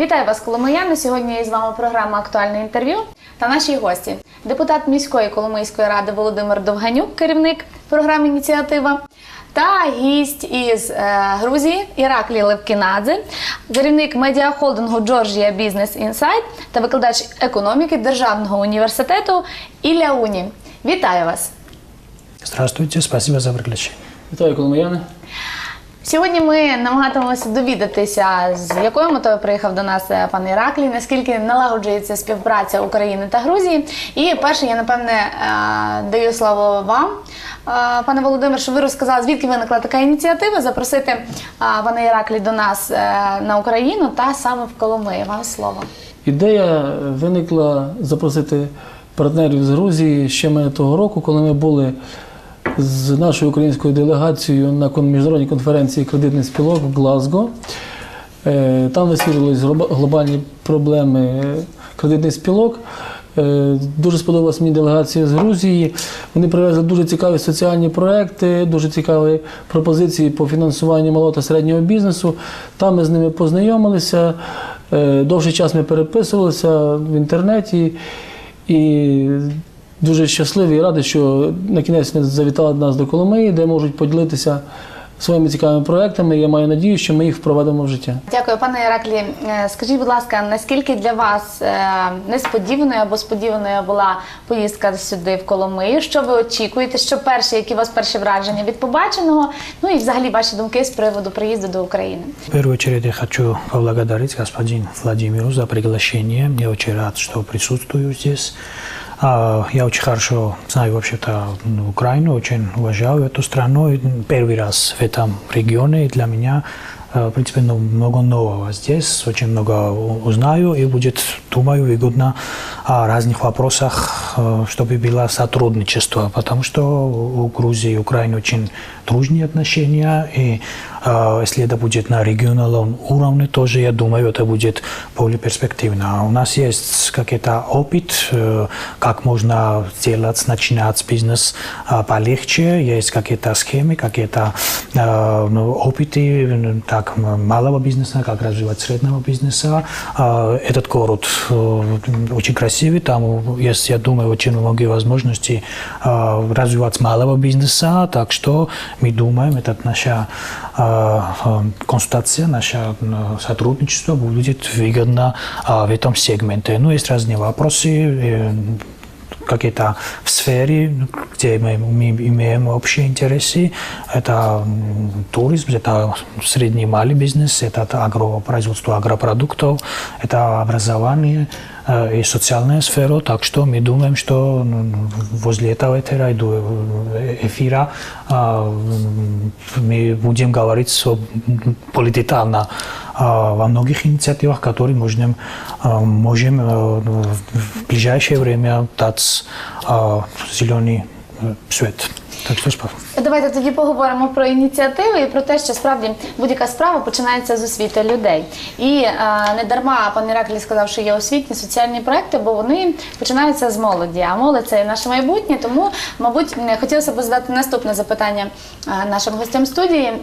Вітаю вас, Коломияни. Сьогодні з вами програма Актуальне інтерв'ю та наші гості. Депутат міської Коломийської ради Володимир Довганюк, керівник програми Ініціатива, та гість із е, Грузії Іраклі Левкінадзе, керівник медіахолдингу Georgia Business Insight та викладач економіки Державного університету Ілля Уні. Вітаю вас! Здравствуйте, спасибо за приглашение. Вітаю, коломияни. Сьогодні ми намагатимемося довідатися, з якою метою приїхав до нас е, пан Іраклій, наскільки налагоджується співпраця України та Грузії. І перше, я напевне е, даю слово вам, е, пане Володимир, щоб ви розказали, звідки виникла така ініціатива запросити пана Іраклі до нас на Україну та саме в Коломиї. Вам слово. Ідея виникла запросити партнерів з Грузії ще мене того року, коли ми були з нашою українською делегацією на міжнародній конференції кредитних спілок в Глазго. Е, Там висвітлювалися глобальні проблеми кредитних спілок. Е, Дуже сподобалась мені делегація з Грузії. Вони привезли дуже цікаві соціальні проекти, дуже цікаві пропозиції по фінансуванню малого та середнього бізнесу. Там ми з ними познайомилися. Е, Довший час ми переписувалися в інтернеті. І дуже щасливий і радий, що на кінець вони завітали до нас до Коломиї, де можуть поділитися своїми цікавими проектами. Я маю надію, що ми їх впровадимо в життя. Дякую, пане Іраклі. Е, Скажіть, будь ласка, наскільки для вас е, несподіваною або сподіваною була поїздка сюди в Коломию? Що ви очікуєте? Що перше, які у вас перші враження від побаченого? Ну і взагалі ваші думки з приводу приїзду до України? В первую очередь я хочу поблагодарить господин Владимиру за приглашение. Мне очень рад, что присутствую здесь. А, Я очень хорошо знаю вообще-то ну, Украину, очень уважаю эту страну. И Первый раз в этом регионе, и для меня э, в принципе, ну, много нового здесь, очень много у- узнаю и будет, думаю, выгодно о разных вопросах, э, чтобы было сотрудничество, потому что у Грузии и Украины очень дружные отношения, и э, если это будет на региональном уровне, тоже, я думаю, это будет более перспективно. У нас есть какой-то опыт, э, как можно сделать, начинать бизнес э, полегче, есть какие-то схемы, какие-то э, ну, опыты, м, так, малого бизнеса, как развивать среднего бизнеса. Э, Этот город э, очень красивый, там есть, я думаю, очень многие возможности э, развивать малого бизнеса, так что мы думаем, это наша э, э, консультация, наше э, сотрудничество будет выгодно в этом сегменте. Ну, есть разные вопросы, э, какие-то в сфере, где мы, мы имеем общие интересы. Это туризм, это средний и малый бизнес, это агро, производство агропродуктов, это образование э, и социальная сфера. Так что мы думаем, что возле этого этера иду, э, эфира а, м, мы будем говорить со- политетально а, во многих инициативах, которые можем, а, можем э, в ближайшее время дать а, зеленый э, свет. Так что спасибо. Давайте тоді поговоримо про ініціативи і про те, що справді будь-яка справа починається з освіти людей. І е, не дарма пан Іраклій сказав, що є освітні соціальні проекти, бо вони починаються з молоді. А молодь це наше майбутнє. Тому, мабуть, хотілося б задати наступне запитання е, нашим гостям студії: Е,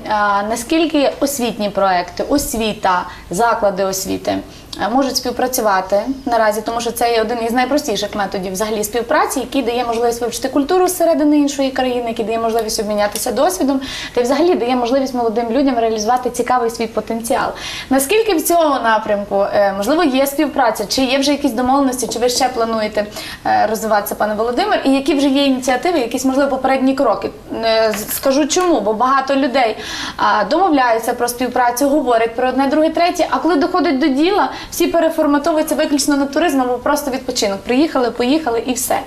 наскільки освітні проекти, освіта, заклади освіти. е, Можуть співпрацювати наразі, тому що це є один із найпростіших методів взагалі співпраці, який дає можливість вивчити культуру зсередини іншої країни, який дає можливість обмінятися досвідом, та й взагалі дає можливість молодим людям реалізувати цікавий свій потенціал. Наскільки в цьому напрямку е, можливо є співпраця, чи є вже якісь домовленості, чи ви ще плануєте е, розвиватися, пане Володимир, і які вже є ініціативи, якісь можливо попередні кроки? Е, Скажу чому, бо багато людей домовляються про співпрацю, говорять про одне, друге, третє. А коли доходить до діла, всі переформатовуються виключно на туризм або просто відпочинок. Приїхали, поїхали і все.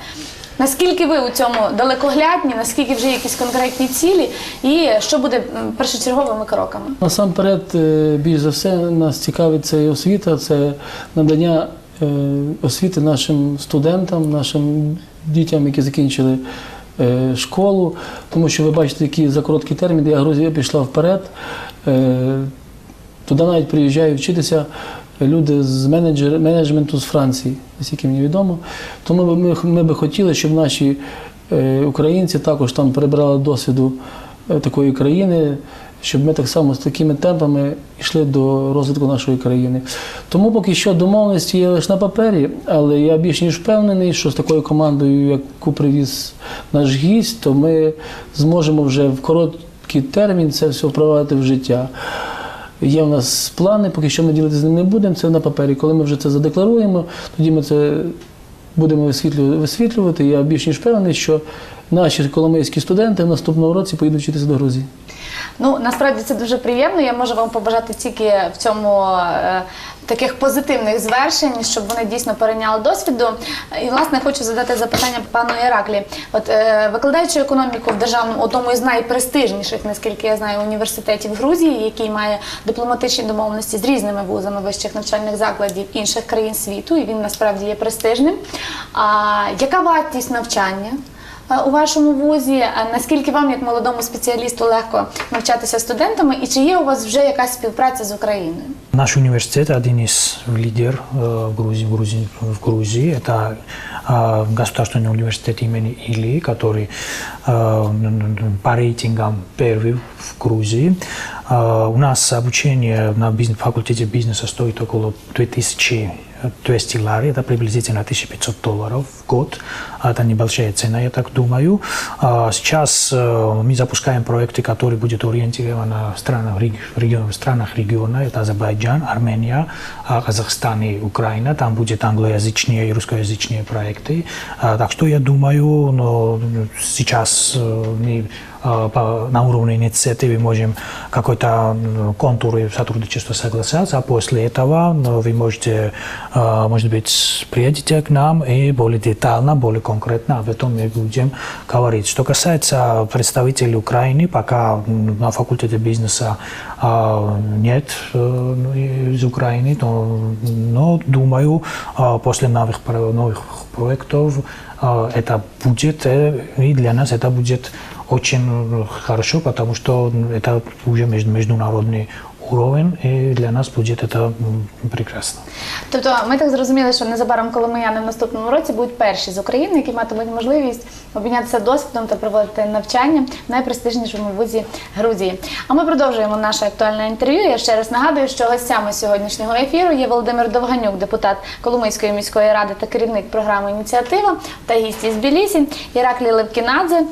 Наскільки ви у цьому далекоглядні, наскільки вже якісь конкретні цілі, і що буде першочерговими кроками? Насамперед, е, більш за все, нас цікавить це освіта, це надання е, освіти нашим студентам, нашим дітям, які закінчили е, школу, тому що ви бачите, які за короткий термін, я Грузія пішла вперед. Туди навіть приїжджають вчитися люди з менеджер, менеджменту з Франції, наскільки мені відомо. Тому ми, ми, би хотіли, щоб наші е, українці також там перебрали досвіду е, такої країни, щоб ми так само з такими темпами йшли до розвитку нашої країни. Тому поки що домовленості є лише на папері, але я більш ніж впевнений, що з такою командою, яку привіз наш гість, то ми зможемо вже в короткий термін це все впровадити в життя. Є в нас плани, поки що ми ділитися з ним не будемо, це на папері. Коли ми вже це задекларуємо, тоді ми це будемо висвітлювати. Я більш ніж впевнений, що наші коломийські студенти в наступному році поїдуть вчитися до Грузії. Ну насправді це дуже приємно. Я можу вам побажати тільки в цьому е, таких позитивних звершень, щоб вони дійсно перейняли досвіду. І власне хочу задати запитання пану Іраклі. От е, викладаючи економіку в державному одному із найпрестижніших, наскільки я знаю, університетів Грузії, який має дипломатичні домовленості з різними вузами вищих навчальних закладів інших країн світу, і він насправді є престижним. А яка вартість навчання? Е, у вашому вузі. А Наскільки вам, як молодому спеціалісту, легко навчатися студентами, і чи є у вас вже якась співпраця з Україною? Наш университет один из лидер э, в Грузии, в Грузии, в Грузии. Это э, государственный университет имени Или, который э, по рейтингам первый в Грузии. Э, У нас обучение на бизнес, факультете бизнеса стоит около 2200 лари, это приблизительно 1500 долларов в год. Это небольшая цена, я так думаю. А Сейчас э, мы запускаем проекты, которые будут ориентированы в странах, реги- в регион- в странах региона. Это Азербайджан, Армения, а, Казахстан и Украина. Там будут англоязычные и русскоязычные проекты. А, Так что я думаю, но сейчас э, мы э, по- на уровне инициативы можем какой-то м, контур и сотрудничества согласаться, а после этого ну, вы можете, э, может быть, приедете к нам и более детально, более конкретно об этом мы будем говорить. Что касается представителей Украины, пока м, на факультете бизнеса э, нет э, ну, из Украины, то, но думаю, э, после новых, про- новых проектов э, это будет, э, и для нас это будет очень хорошо, потому что это уже между- международный уровень, и для нас будет это м, прекрасно. Тобто, ми так зрозуміли, що незабаром коломияни в наступному році будуть перші з України, які матимуть можливість обмінятися досвідом та проводити навчання в найпрестижнішому вузі Грузії. А ми продовжуємо наше актуальне інтерв'ю. Я ще раз нагадую, що гостями сьогоднішнього ефіру є Володимир Довганюк, депутат Коломийської міської ради та керівник програми Ініціатива та гість із Білісі, Іраклі Левкінадзе,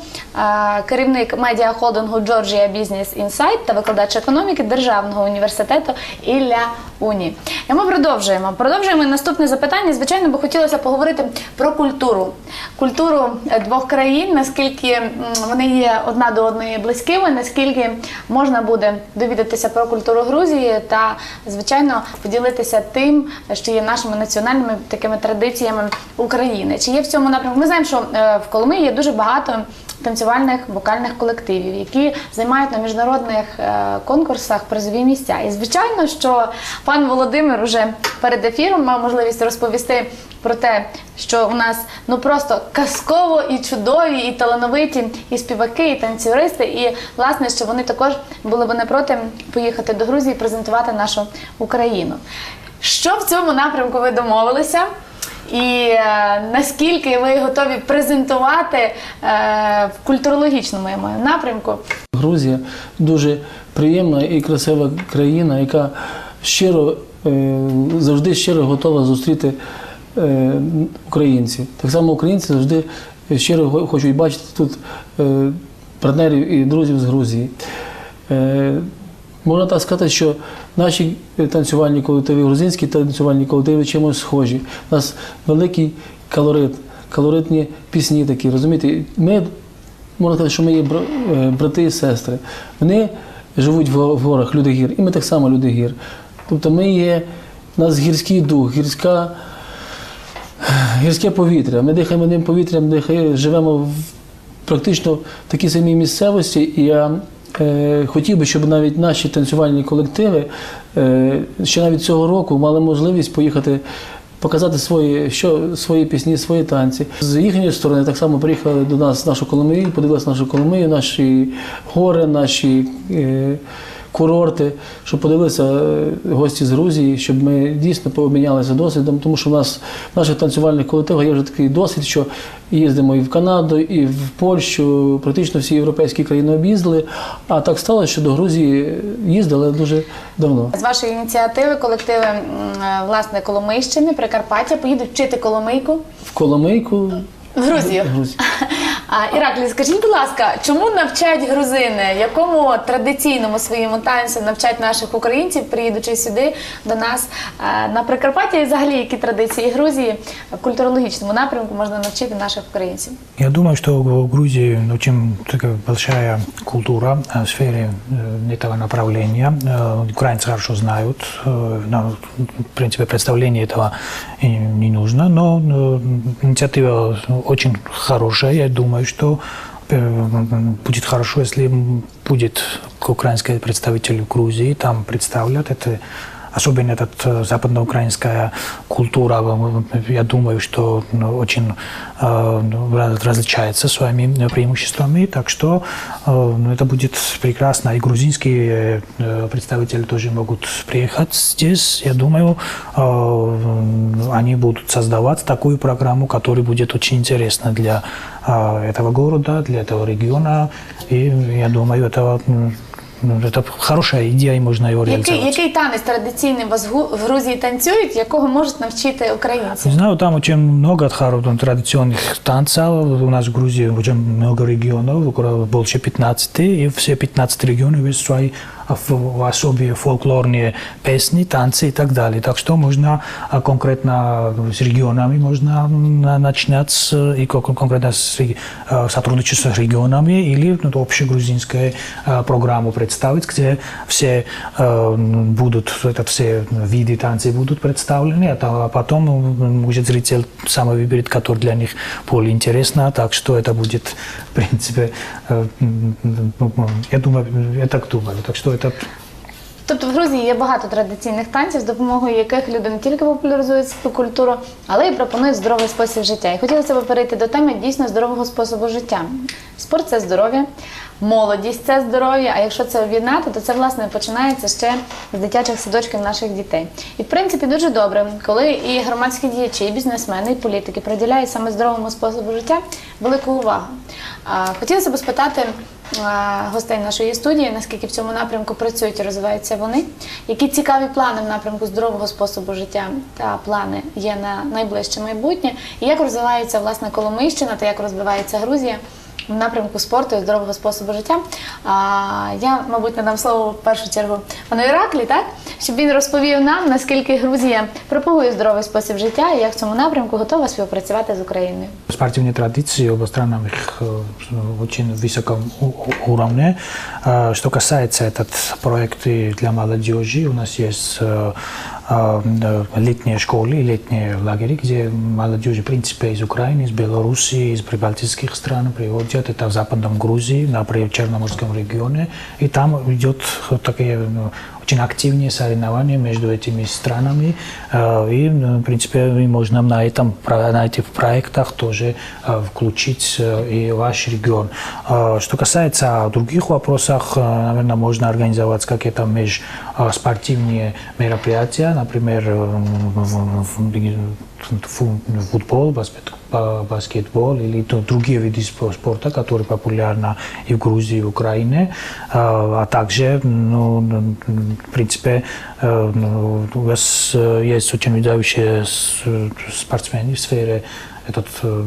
керівник медіахолдингу Georgia Business Insight та викладач економіки Державного університету Ілля Уні. І ми продовжуємо. Продовжуємо наступне запитання. Звичайно, би хотілося поговорити про культуру. Культуру е, двох країн, наскільки вони є одна до одної близькими, наскільки можна буде довідатися про культуру Грузії та, звичайно, поділитися тим, що є нашими національними такими традиціями України. Чи є в цьому напрямку? Ми знаємо, що е, в Коломиї є дуже багато танцювальних вокальних колективів, які займають на міжнародних е, конкурсах призові місця. І звичайно, що пан Володимир уже перед ефіром мав можливість розповісти про те, що у нас ну просто казково і чудові, і талановиті і співаки, і танцюристи. І власне, що вони також були б не проти поїхати до Грузії і презентувати нашу Україну. Що в цьому напрямку ви домовилися? І е, наскільки ви готові презентувати е, в культурологічному я маю напрямку? Грузія дуже приємна і красива країна, яка щиро е, завжди щиро готова зустріти е, українців. Так само українці завжди щиро хочуть бачити тут е, партнерів і друзів з Грузії. Е, Можна так сказати, що наші танцювальні колективи, грузинські танцювальні колективи чимось схожі. У нас великий калорит, калоритні пісні такі, розумієте? Ми можна сказати, що ми є е, брати і сестри. Вони живуть в горах, люди гір, і ми так само люди гір. Тобто ми є, у нас гірський дух, гірська, гірське повітря. Ми дихаємо одним повітрям, дихає, живемо в практично такій самій місцевості. І я е, хотів би, щоб навіть наші танцювальні колективи е, ще навіть цього року мали можливість поїхати. Показати свої, що, свої пісні, свої танці. З їхньої сторони так само приїхали до нас, нашу Коломию, подивилися нашу Коломию, наші гори, наші е, курорти, щоб подивилися е, гості з Грузії, щоб ми дійсно пообмінялися досвідом, тому що в нас в наших танцювальних колективах є вже такий досвід, що їздимо і в Канаду, і в Польщу, практично всі європейські країни об'їздили. А так сталося, що до Грузії їздили дуже давно. З вашої ініціативи колективи е, власне Коломийщини, Прикарпаття поїдуть вчити Коломийку В Коломийку в Грузію. Грузія. А Іраклі, скажіть, будь ласка, чому навчають грузини? Якому традиційному своєму танцю навчать наших українців, приїдучи сюди до нас е, на Прикарпаття і взагалі які традиції Грузії в культурологічному напрямку можна навчити наших українців? Я думаю, что в Грузии очень такая большая культура э, в сфере э, этого направления. Э, Украинцы хорошо знают. э, нам, В принципе, представление этого и не нужно, но э, инициатива очень хорошая. Я думаю, что э, будет хорошо, если будет украинский представитель в Грузии, там представлят это Особенно эта э, западноукраинская культура, э, я думаю, что ну, очень э, раз- различается своими преимуществами, так что ну, это будет прекрасно. И грузинские представители тоже могут приехать здесь. Я думаю, они будут создавать такую программу, которая будет очень интересна для этого города, для этого региона. И я думаю, это, м, ну, это хорошая ідея можна можно его Який, який танець традиційний у вас в Грузії танцюють, якого можуть навчити українці? Знаю, там дуже багато хоро- танців. У нас в Грузії дуже багато регіонів, більше 15, і все 15 регіонів свои ф- особые фольклорные песни, танцы и так далее. Так что можно а, конкретно с регионами можно на- начинать с- и кон- конкретно с а, сотрудничество с регионами или ну, общегрузинскую а, программу представить, где все а, будут, это все виды танцев будут представлены, а а потом может зритель сам выберет, который для них более интересно, так что это будет, в принципе, э, я думаю, я так думаю, так что это Тобто в Грузії є багато традиційних танців, з допомогою яких люди не тільки популяризують свою культуру, але й пропонують здоровий спосіб життя. І хотілося б перейти до теми дійсно здорового способу життя. Спорт це здоров'я, молодість це здоров'я. А якщо це об'єднати, то це власне починається ще з дитячих садочків наших дітей. І в принципі дуже добре, коли і громадські діячі, і бізнесмени, і політики приділяють саме здоровому способу життя велику увагу. Хотілося б спитати гостей нашої студії, наскільки в цьому напрямку працюють і розвиваються вони, які цікаві плани в напрямку здорового способу життя та плани є на найближче майбутнє, і як розвивається власне Коломийщина та як розвивається Грузія в напрямку спорту і здорового способу життя. А, я, мабуть, надам слово в першу чергу пану Іраклі, так? щоб він розповів нам, наскільки Грузія пропагує здоровий спосіб життя і як в цьому напрямку готова співпрацювати з Україною. спортивные традиции обостранных э, очень высоком у- у- уровне. Э, Что касается этот проект и для молодежи, у нас есть э, э, летние школы, летние лагеря, где молодежь, в принципе, из Украины, из Белоруссии, из прибалтийских стран приводят. Это в Западном Грузии, на Черноморском регионе. И там идет такие ну, очень активные соревнования между этими странами. Э, И, ну, в принципе, и можно на, этом, про- на этих проектах тоже э, включить э, и ваш регион. Э, Что касается других вопросов, э, наверное, можно организовать какие-то межспортивные мероприятия, например, э, в- в- фу- футбол, баскет- ба- баскетбол или то- другие виды спо- спорта, которые популярны и в Грузии, и в Украине, А а также, ну, ну, в принципе, э, ну, у вас э, есть очень выдающие с- спортсмены в сфере этот, э,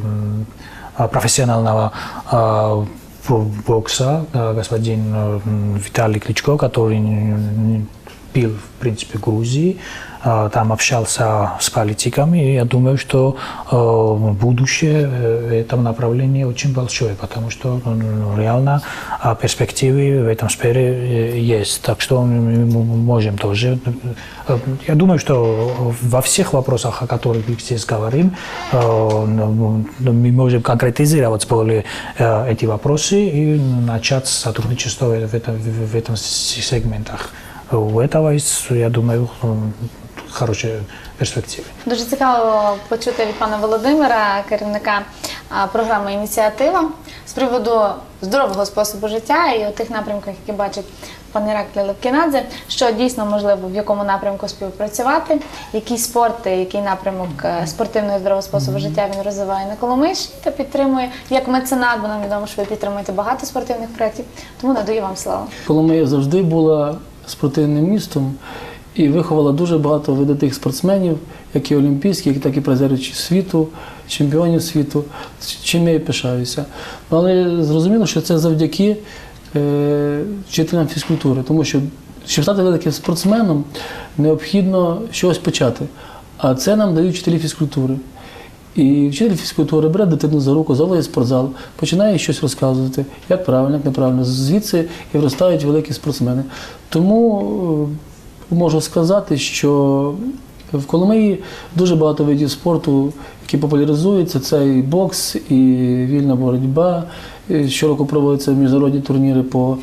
а, профессионального а, бо- бокса, а, господин э, Виталий Кличко, который м, был, в принципе, в Грузии, а, там общался с политиками, и я думаю, что э, будущее э, в этом направлении очень большое, потому что ну, реально а, перспективы в этом сфере э, есть. Так что мы можем тоже. э, Я думаю, что во всех вопросах, о которых мы здесь говорим, э, ну, ну, мы можем конкретизировать более э, эти вопросы и начать сотрудничество в этом, в этом сегментах. У этого есть, я думаю, м, хорошие перспективы. Дуже цікаво почути від пана Володимира, керівника а, програма ініціатива з приводу здорового способу життя і у тих напрямках, які бачить пан Іраклі Левкінадзе, що дійсно можливо в якому напрямку співпрацювати, які спорти, який напрямок е, спортивного і здорового способу життя він розвиває на Коломийщині та підтримує як меценат, бо нам відомо, що ви підтримуєте багато спортивних проєктів. Тому надаю вам слово. Коломия завжди була спортивним містом і виховала дуже багато видатих спортсменів, як і олімпійських, так і призерів світу, чемпіонів світу, чим я і пишаюся. Але зрозуміло, що це завдяки е, вчителям фізкультури, тому що щоб стати великим спортсменом, необхідно щось почати. А це нам дають вчителі фізкультури. І вчитель фізкультури бере дитину за руку, заводить спортзал, починає щось розказувати, як правильно, як неправильно. Звідси і виростають великі спортсмени. Тому е, можу сказати, що в Коломиї дуже багато видів спорту, які популяризуються. Це і бокс, і вільна боротьба. Щороку проводяться міжнародні турніри по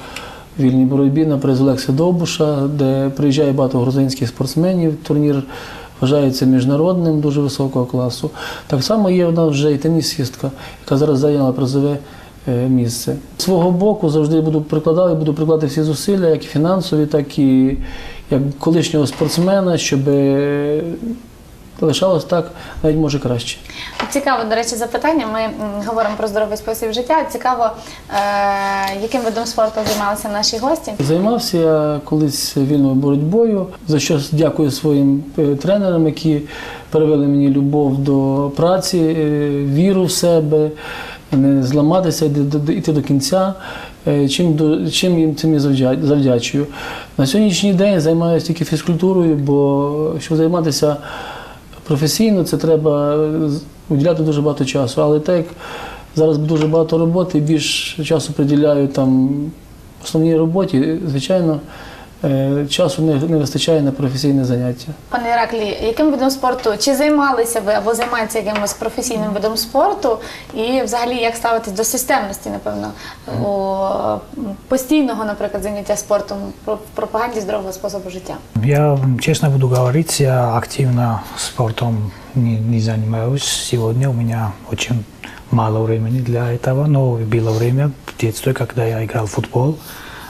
вільній боротьбі на приз Олекси Довбуша, де приїжджає багато грузинських спортсменів. Турнір вважається міжнародним дуже високого класу. Так само є в нас вже і тенісістка, яка зараз зайняла призове місце. З свого боку завжди буду прикладати, буду прикладати всі зусилля, як фінансові, так і як колишнього спортсмена, щоб е, лишалось так, навіть може краще. Цікаво, до речі, запитання. Ми говоримо про здоровий спосіб життя. Цікаво, е, яким видом спорту займалися наші гості. Займався я колись вільною боротьбою, за що дякую своїм е, тренерам, які перевели мені любов до праці, е, віру в себе, не зламатися, йти до- кінця. Е, Чим, чим їм цим завдячую. На сьогоднішній день займаюся тільки фізкультурою, бо щоб займатися професійно, це треба з- уділяти дуже багато часу. Але так як зараз дуже багато роботи, більш часу приділяю там основній роботі, звичайно, е, часу не, не вистачає на професійне заняття. Пане Іраклі, яким видом спорту чи займалися ви або займаєтеся якимось професійним видом спорту? І взагалі як ставитись до системності, напевно, у постійного, наприклад, заняття спортом про- в пропаганді здорового способу життя? Я честно буду говорить, я активно спортом не, не занимаюсь. Сегодня у меня очень мало времени для этого, но было время в детстве, когда я играл в футбол.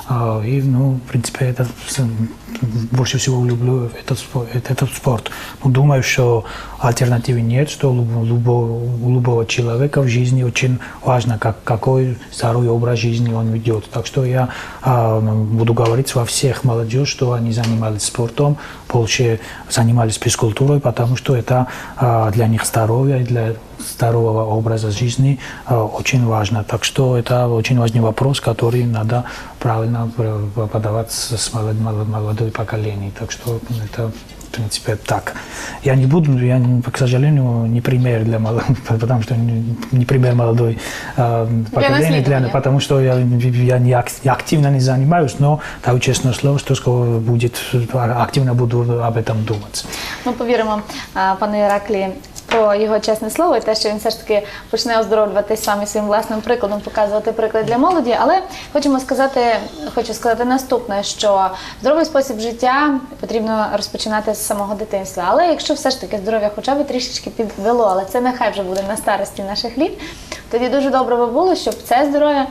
А, И, ну, в принципе, это больше всего люблю этот, этот спорт. Но думаю, что альтернативы нет, что у любого, у любого человека в жизни очень важно, как, какой здоровый образ жизни он ведет. Так что я а, буду говорить во всех молодежь, что они занимались спортом, больше занимались физкультурой, потому что это а, для них здоровье, для здорового образа жизни а, очень важно. Так что это очень важный вопрос, который надо правильно э, подавать с с молод- молод- молодой поколением. Так что это в принципе так. Я не буду, я, не- к сожалению, не пример для молодых, потому что не, не пример молодой э, поколения, наследования. потому что я, я не ак- я активно не занимаюсь, но даю честное слово, что скоро будет, активно буду об этом думать. Ми повіримо а, пану Іраклі про його чесне слово і те, що він все ж таки почне оздоровлюватись саме своїм власним прикладом, показувати приклад для молоді. Але хочемо сказати, хочу сказати наступне, що здоровий спосіб життя потрібно розпочинати з самого дитинства. Але якщо все ж таки здоров'я хоча б трішечки підвело, але це нехай вже буде на старості наших літ, тоді дуже добре би було, щоб це здоров'я.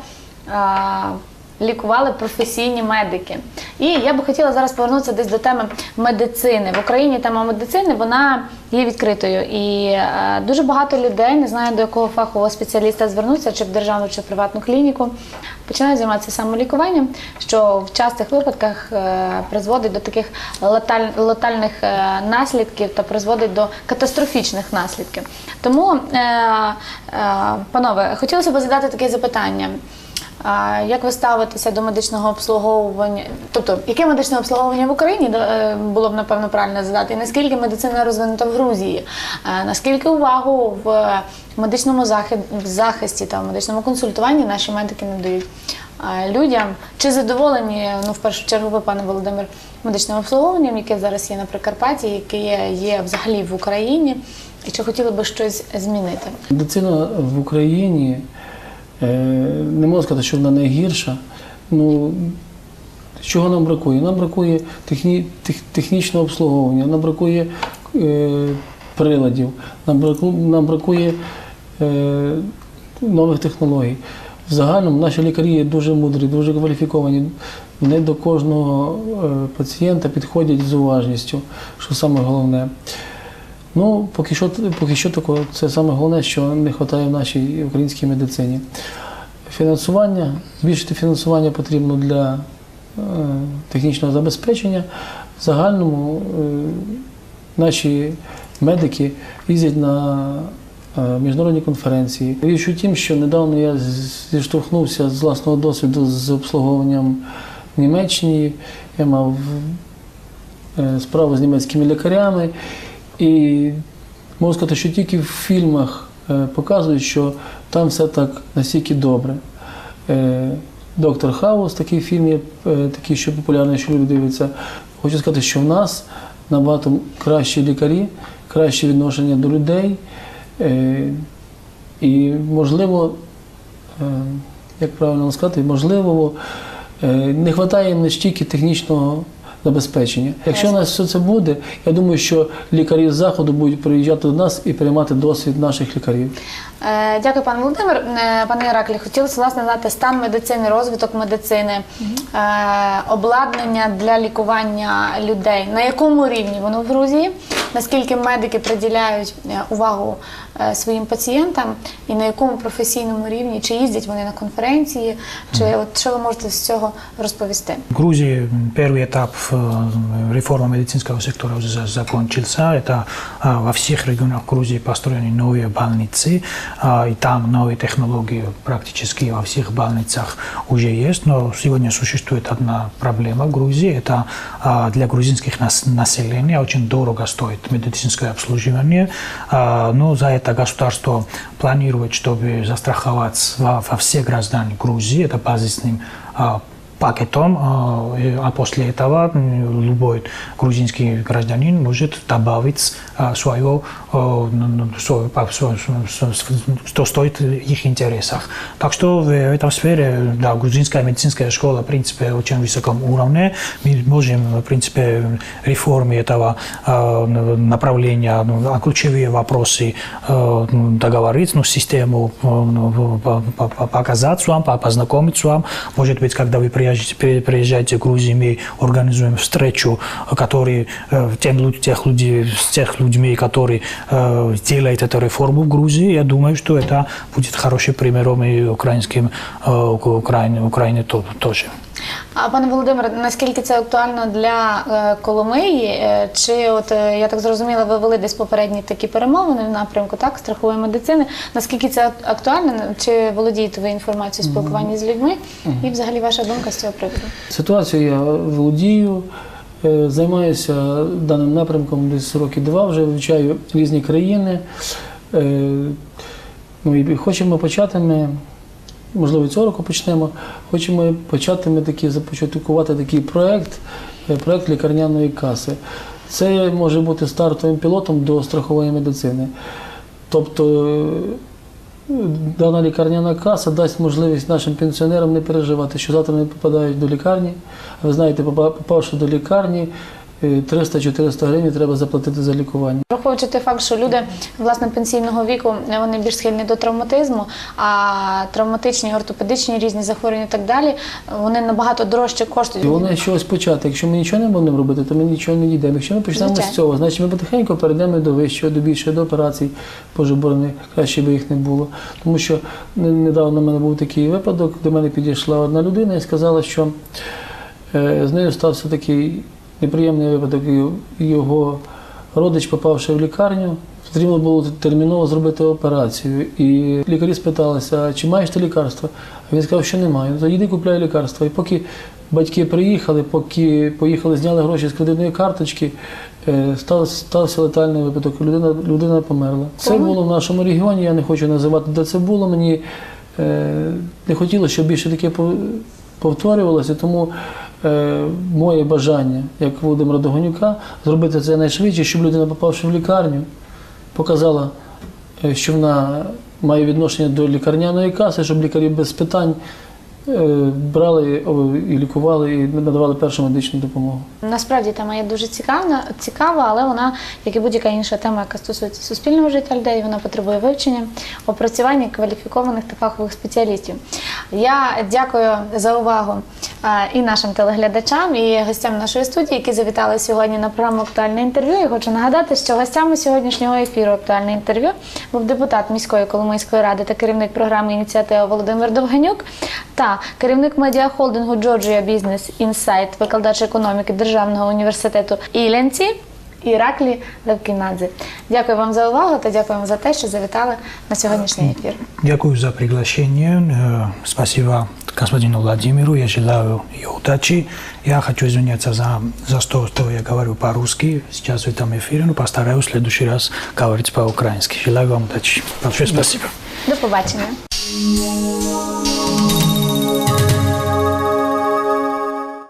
Лікували професійні медики. І я би хотіла зараз повернутися десь до теми медицини. В Україні тема медицини вона є відкритою. І е, дуже багато людей не знаю, до якого фахового спеціаліста звернутися, чи в державну, чи в приватну клініку, починають займатися самолікуванням, що в частих випадках е, призводить до таких летальних е, наслідків та призводить до катастрофічних наслідків. Тому, панове, хотілося б задати таке запитання. Як ви ставитеся до медичного обслуговування? Тобто, яке медичне обслуговування в Україні е, було б напевно правильно задати? І наскільки медицина розвинута в Грузії? Е, Наскільки увагу в медичному захи- захисті та в медичному консультуванні наші медики надають е, людям? Чи задоволені, ну в першу чергу, ви, пане Володимир, медичним обслуговуванням, яке зараз є на Прикарпатті, яке є, взагалі в Україні? І чи хотіли би щось змінити? Медицина в Україні не можна сказати, що вона найгірша. Ну, чого нам бракує? Нам бракує техні, тех, технічного обслуговування, нам бракує е, приладів, нам, браку, нам бракує е, нових технологій. В загальному наші лікарі є дуже мудрі, дуже кваліфіковані. Вони до кожного е, пацієнта підходять з уважністю, що саме головне. Ну, поки що, поки що такого, це саме головне, що не вистачає в нашій українській медицині. Фінансування, збільшити фінансування потрібно для е, технічного забезпечення. В загальному е, наші медики їздять на е, міжнародні конференції. Річ у тім, що недавно я зіштовхнувся з власного досвіду з обслуговуванням в Німеччині. Я мав е, справу з німецькими лікарями. І можу сказати, що тільки в фільмах е, показують, що там все так настільки добре. Е, Доктор Хаус, такий фільм є, е, такий, що популярний, що люди дивляться. Хочу сказати, що в нас набагато кращі лікарі, краще відношення до людей. І, можливо, як правильно сказати, можливо, не вистачає їм настільки технічного забезпечення. Якщо у нас все це буде, я думаю, що лікарі з заходу будуть приїжджати до нас і приймати досвід наших лікарів. Е, Дякую, пане Володимир. Е, Пане Іраклі, хотілося власне знати стан медицини, розвиток медицини, е, обладнання для лікування людей. На якому рівні воно в Грузії? Наскільки медики приділяють е, увагу своїм пацієнтам, і на якому професійному рівні? Чи їздять вони на конференції? Чи от що ви можете з цього розповісти? В Грузии м, первый этап э, реформы медицинского сектора уже за- закончился. Это а, во всех регионах Грузии построены новые больницы, а, и там новые технологии практически во всех больницах уже есть. Но сегодня существует одна проблема в Грузии. Это а, для грузинских нас- населения очень дорого стоит медицинское обслуживание. А, Но за это государство планирует, чтобы застраховать во, во все граждане Грузии. Это базисным а, пакетом, а, а после этого любой грузинский гражданин может добавить а, свое, а, что стоит в их интересах. Так что в этой сфере, да, грузинская медицинская школа, в принципе, очень высоком уровне. Мы можем, в принципе, реформе этого а, направления, ну, а ключевые вопросы а, ну, договорить, ну, систему а, ну, по- по- по- показать вам, по- познакомить вам. Может быть, когда вы приезжаете, при- приезжаете в Грузию, мы организуем встречу, который э, тем, лю- тех людей, с тех людьми, которые э, делают эту реформу в Грузии. Я думаю, что это будет хорошим примером и украинским, э, к Украине, Украине то- тоже. А пане Володимире, наскільки це актуально для е, Коломиї? Е, Чи от е, я так зрозуміла, ви вели десь попередні такі перемовини в напрямку так страхової медицини? Наскільки це актуально? Чи володієте ви інформацією спілкування з людьми? І взагалі ваша думка з цього приводу? Ситуацію я володію, займаюся даним напрямком десь роки два, вже вивчаю різні країни. Ну і хочемо почати ми, можливо, цього року почнемо. Хочемо почати ми такі започаткувати такий проект, е, проект лікарняної каси. Це може бути стартовим пілотом до страхової медицини. Тобто е, дана лікарняна каса дасть можливість нашим пенсіонерам не переживати, що завтра вони попадають до лікарні. Ви знаєте, попавши до лікарні, 300-400 гривень треба заплатити за лікування. Враховуючи той факт, що люди власне пенсійного віку вони більш схильні до травматизму, а травматичні, ортопедичні різні захворювання і так далі, вони набагато дорожче коштують. І головне щось почати. Якщо ми нічого не будемо робити, то ми нічого не дійдемо. Якщо ми почнемо Звичайно. з цього, значить ми потихеньку перейдемо до вищого, до більшого, до операцій, борони, краще би їх не було. Тому що недавно в мене був такий випадок, до мене підійшла одна людина і сказала, що е, з нею стався такий неприємний випадок. Його родич, попавши в лікарню, потрібно було терміново зробити операцію. І лікарі спиталися, чи маєш ти лікарства? А він сказав, що немає. Ну, то йди купляй лікарства. І поки батьки приїхали, поки поїхали, зняли гроші з кредитної карточки, е, став, стався летальний випадок. Людина, людина померла. Це було в нашому регіоні. Я не хочу називати, де це було. Мені е, не хотілося, щоб більше таке повторювалося, тому моє бажання, як Володимира Догонюка, зробити це найшвидше, щоб людина, попавши в лікарню, показала, е, що вона має відношення до лікарняної каси, щоб лікарі без питань е, брали і лікували, і надавали першу медичну допомогу. Насправді тема є дуже цікава, цікава, але вона, як і будь-яка інша тема, яка стосується суспільного життя людей, вона потребує вивчення, опрацювання кваліфікованих та фахових спеціалістів. Я дякую за увагу е, і нашим телеглядачам, і гостям нашої студії, які завітали сьогодні на програму Актуальне інтерв'ю. І хочу нагадати, що гостями сьогоднішнього ефіру Актуальне інтерв'ю був депутат міської Коломийської ради та керівник програми ініціатива Володимир Довганюк та керівник медіахолдингу Джорджія Бізнес Інсайт, викладач економіки Державного університету Ілянці. Іраклі Левкінадзе. Дякую вам за увагу та дякуємо за те, що завітали на сьогоднішній ефір. Дякую за приглашение. Э, Спасибо господину Владимиру. Я желаю ей удачи. Я хочу извиняться за, за то, что я говорю по-русски сейчас в этом эфире, но постараюсь в следующий раз говорить по-украински. Желаю вам удачи. Большое спасибо. До побачення.